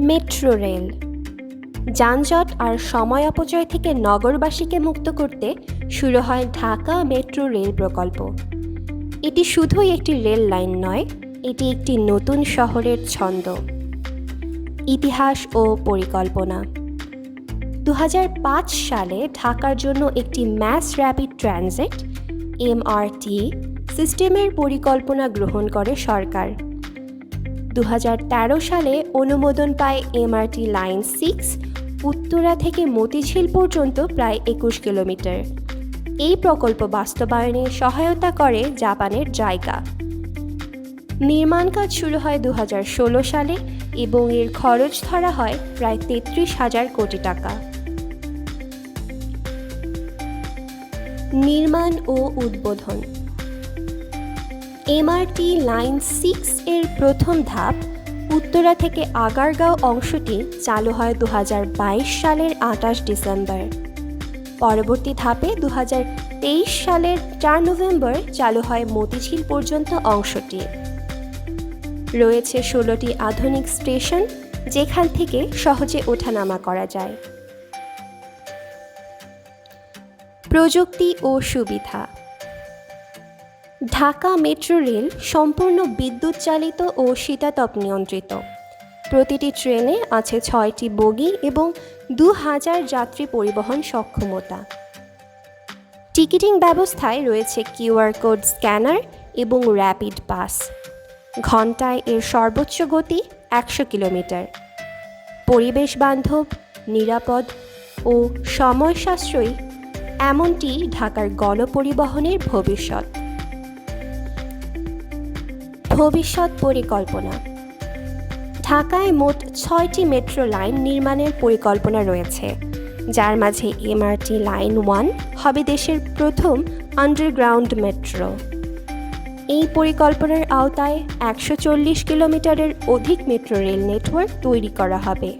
Metro rail. যানজট আর সময় অপচয় থেকে নগরবাসীকে মুক্ত করতে শুরু হয় ঢাকা মেট্রো রেল প্রকল্প। এটি শুধুই একটি রেল লাইন নয়, এটি একটি নতুন শহরের ছন্দ। ইতিহাস ও পরিকল্পনা। দু হাজার পাঁচ সালে ঢাকার জন্য একটি ম্যাস র্যাপিড ট্রানজিট এমআরটি সিস্টেমের পরিকল্পনা গ্রহণ করে সরকার। দু হাজার তেরো সালে অনুমোদন পায় এমআরটি লাইন সিক্স, উত্তরা থেকে মতিঝিল পর্যন্ত প্রায় একুশ কিলোমিটার। এই প্রকল্প বাস্তবায়নে সহায়তা করে জাপানের জায়গা। নির্মাণ কাজ শুরু হয় দু হাজার ষোলো সালে এবং এর খরচ ধরা হয় প্রায় তেত্রিশ হাজার কোটি টাকা। নির্মাণ ও উদ্বোধন এমআরটি লাইন সিক্স এর প্রথম ধাপ উত্তরা থেকে আগারগাঁও অংশটি চালু হয় দু হাজার বাইশ সালের আঠাশ ডিসেম্বর। পরবর্তী ধাপে দু হাজার তেইশ সালের চার নভেম্বর চালু হয় মতিঝিল পর্যন্ত অংশটি। রয়েছে ষোলোটি আধুনিক স্টেশন যেখান থেকে সহজে ওঠানামা করা যায়। প্রযুক্তি ও সুবিধা ঢাকা মেট্রো রেল সম্পূর্ণ বিদ্যুৎ চালিত ও শীতাতপ নিয়ন্ত্রিত। প্রতিটি ট্রেনে আছে ছয়টি বগি এবং দু হাজার যাত্রী পরিবহন সক্ষমতা। টিকিটিং ব্যবস্থায় রয়েছে কিউআর কোড স্ক্যানার এবং র্যাপিড পাস ঘন্টায় এর সর্বোচ্চ গতি একশো কিলোমিটার। পরিবেশ বান্ধব, নিরাপদ ও সময় সাশ্রয়ী এমনটি ঢাকার গণপরিবহনের ভবিষ্যৎ। ভবিষ্যৎ পরিকল্পনা। ঢাকায় মোট ছয়টি মেট্রো লাইন নির্মাণের পরিকল্পনা রয়েছে। যার মাঝে এমআরটি লাইন ওয়ান হবে দেশের প্রথম আন্ডারগ্রাউন্ড মেট্রো। এই পরিকল্পনার আওতায় একশো চল্লিশ কিলোমিটারের অধিক মেট্রো রেল নেটওয়ার্ক তৈরি করা হবে।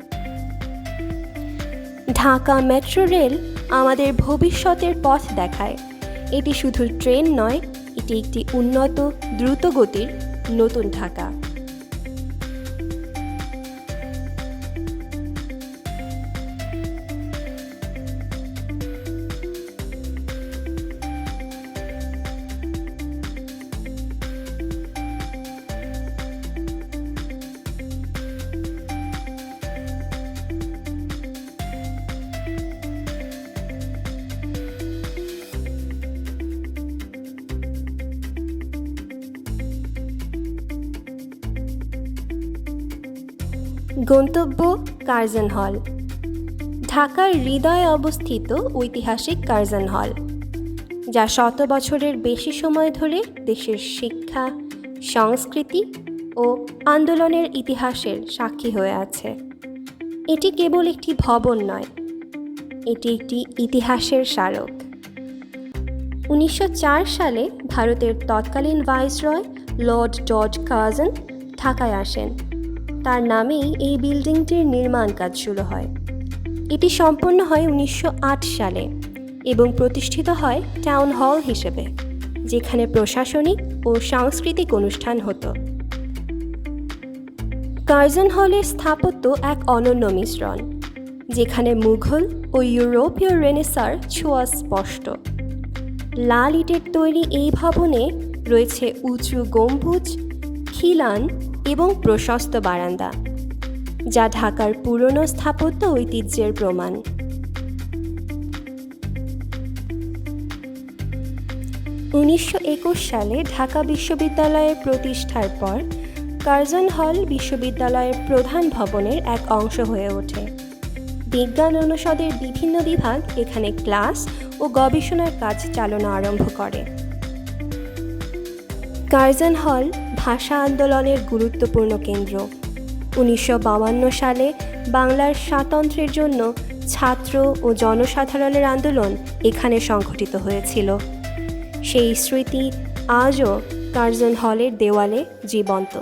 ঢাকা মেট্রো রেল আমাদের ভবিষ্যতের পথ দেখায়। এটি শুধু ট্রেন নয়, এটি একটি উন্নত, দ্রুতগতির নতুন ঢাকা। গন্তব্য কার্জন হল। ঢাকার হৃদয়ে অবস্থিত ঐতিহাসিক কার্জন হল, যা শত বছরের বেশি সময় ধরে দেশের শিক্ষা, সংস্কৃতি ও আন্দোলনের ইতিহাসের সাক্ষী হয়ে আছে। এটি কেবল একটি ভবন নয়, এটি একটি ইতিহাসের স্মারক। উনিশশো চার সালে ভারতের তৎকালীন ভাইসরয় লর্ড জর্জ কার্জন ঢাকায় আসেন। তার নামেই এই বিল্ডিংটির নির্মাণ কাজ শুরু হয়। এটি সম্পন্ন হয় উনিশশো আট সালে এবং প্রতিষ্ঠিত হয় টাউন হল হিসেবে, যেখানে প্রশাসনিক ও সাংস্কৃতিক অনুষ্ঠান হতো। কার্জন হলের স্থাপত্য এক অনন্য মিশ্রণ, যেখানে মুঘল ও ইউরোপীয় রেনেসার ছোঁয়া স্পষ্ট। লাল ইটের তৈরি এই ভবনে রয়েছে উঁচু গম্বুজ, খিলান এবং প্রশস্ত বারান্দা, যা ঢাকার পুরনো স্থাপত্য ঐতিহ্যের প্রমাণ। উনিশশো সালে ঢাকা বিশ্ববিদ্যালয়ের প্রতিষ্ঠার পর কার্জন হল বিশ্ববিদ্যালয়ের প্রধান ভবনের এক অংশ হয়ে ওঠে। বিজ্ঞান অনুষদের বিভিন্ন বিভাগ এখানে ক্লাস ও গবেষণার কাজ চালনা আরম্ভ করে। কার্জন হল ভাষা আন্দোলনের গুরুত্বপূর্ণ কেন্দ্র। উনিশশো সালে বাংলার স্বাতন্ত্র্যের জন্য ছাত্র ও জনসাধারণের আন্দোলন এখানে সংঘটিত হয়েছিল। সেই স্মৃতি আজও কার্জন হলের দেওয়ালে জীবন্ত।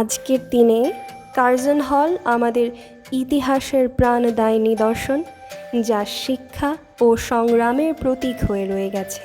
আজকের দিনে কার্জন হল আমাদের ইতিহাসের প্রাণদায়ী নিদর্শন, যা শিক্ষা ও সংগ্রামের প্রতীক হয়ে রয়ে গেছে।